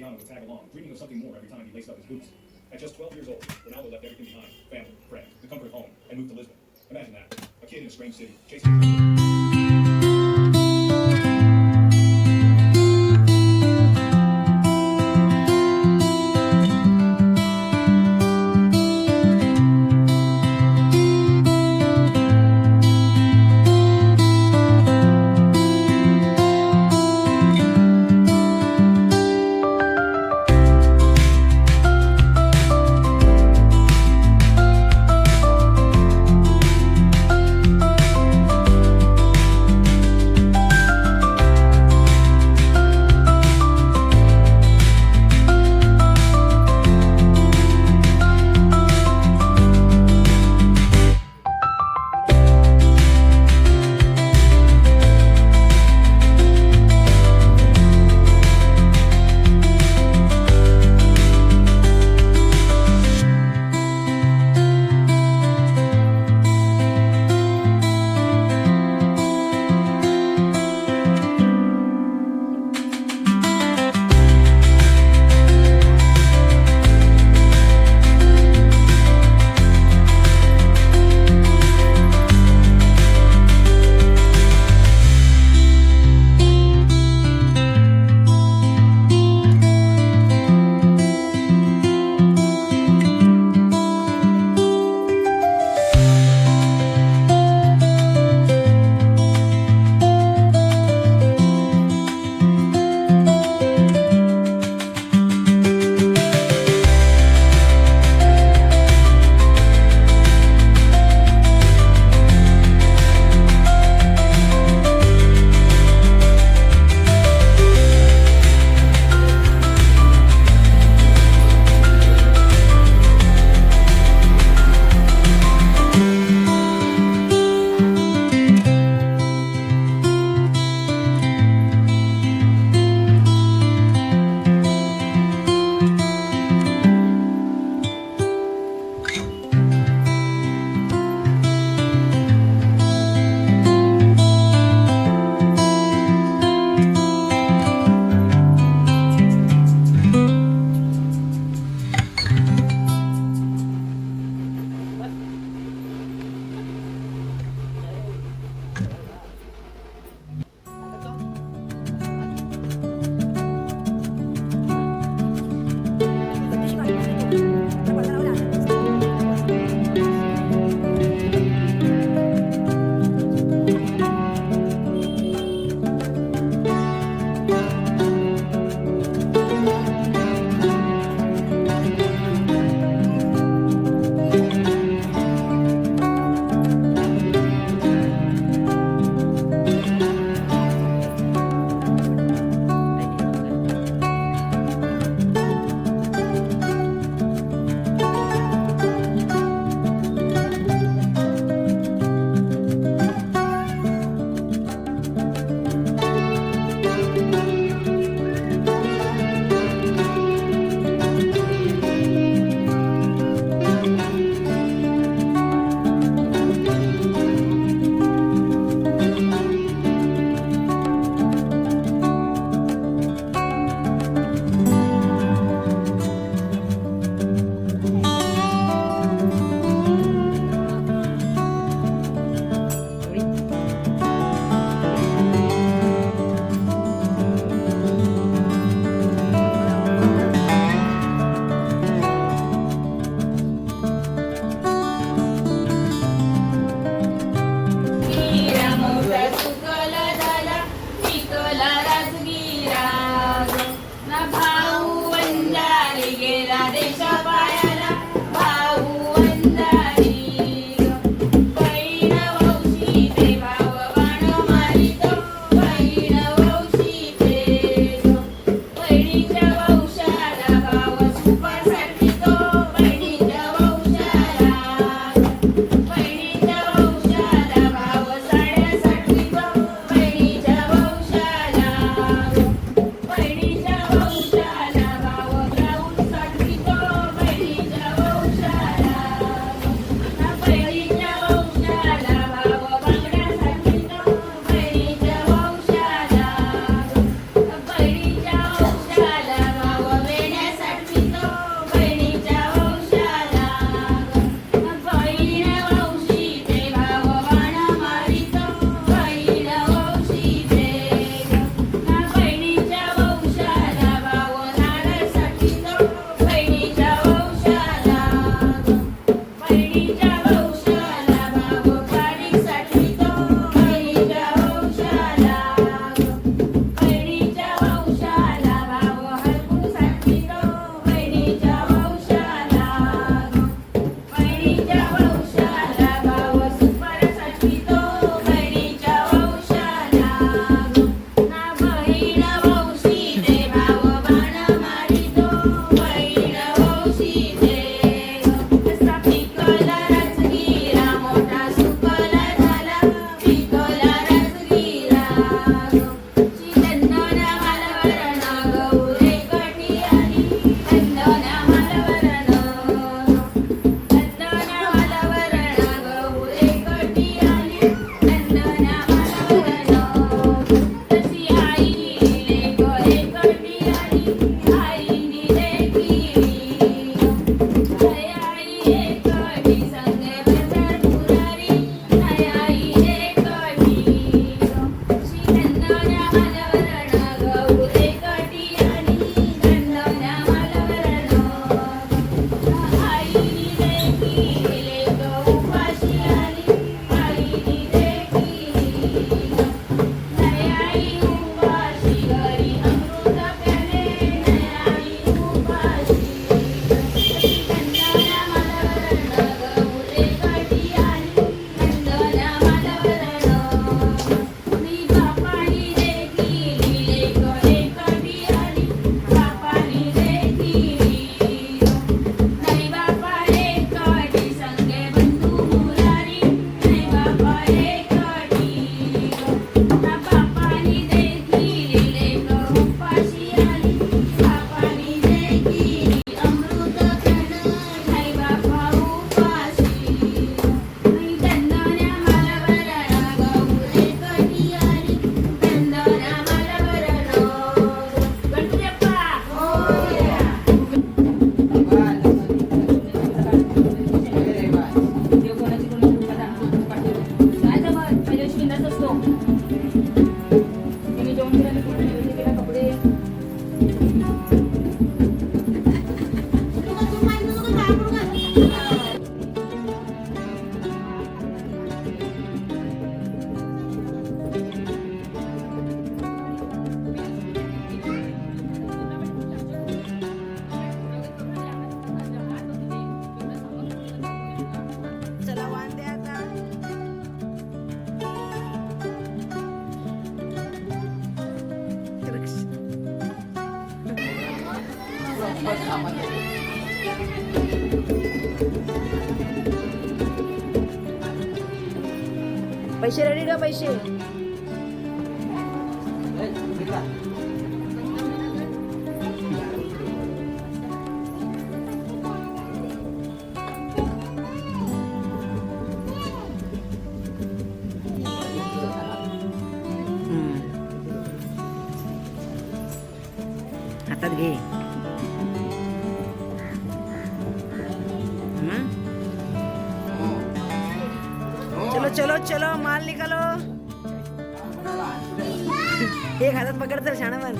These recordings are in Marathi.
to tag along, dreaming of something more every time he laced up his boots. At just 12 years old, Ronaldo left everything behind family, friends, the comfort of home and moved to Lisbon. Imagine that. A kid in a strange city, chasing. Thank you. Thank you. पैसे रेडी का पैसे. चलो चलो माल निकालो. एक हातात पकड तर शाणा मन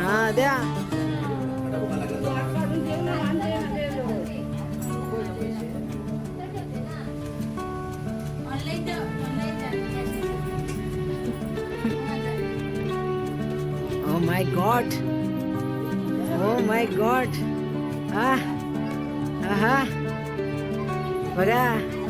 हा द्या. Oh my God oh my God हा हा बघा चला,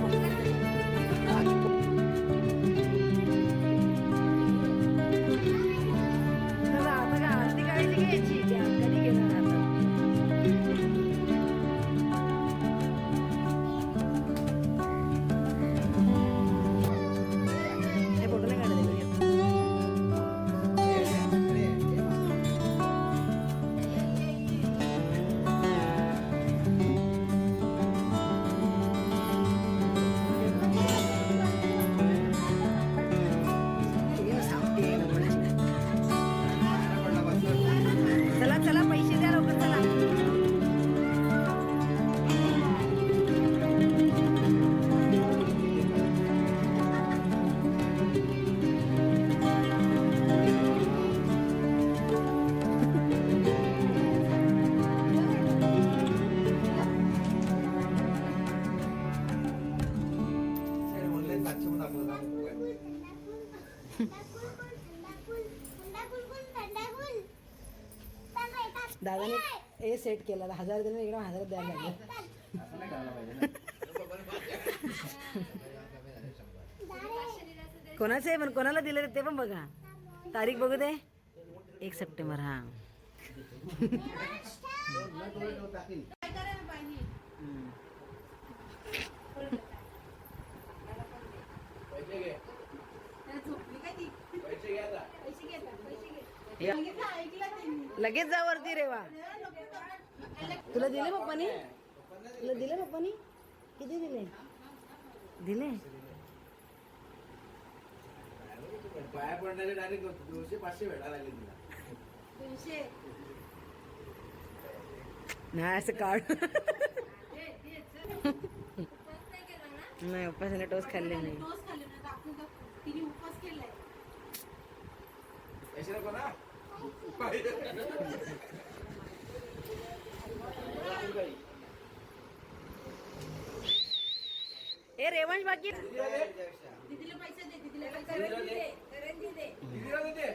दादाने हे सेट केला. हजार दिले इकडे हजार द्यायला लागले. कोणाचं आहे? पण कोणाला दिले ते पण बघा. तारीख बघू दे. एक सप्टेंबर हा. लगेच जा वरती रेवा तुला दिले पप्पानी? तुला दिले पप्पानी? किती दिले? दिले? पाया पडणारे डायरेक्ट दोनशे पाचशे भेटायला लागले तुला. नाही असं काढ. नाही उपासाने टोस खाल्ले नाही. पैसे नको ना ए रेवंश बाकी दिदीला देते दिदीला दे.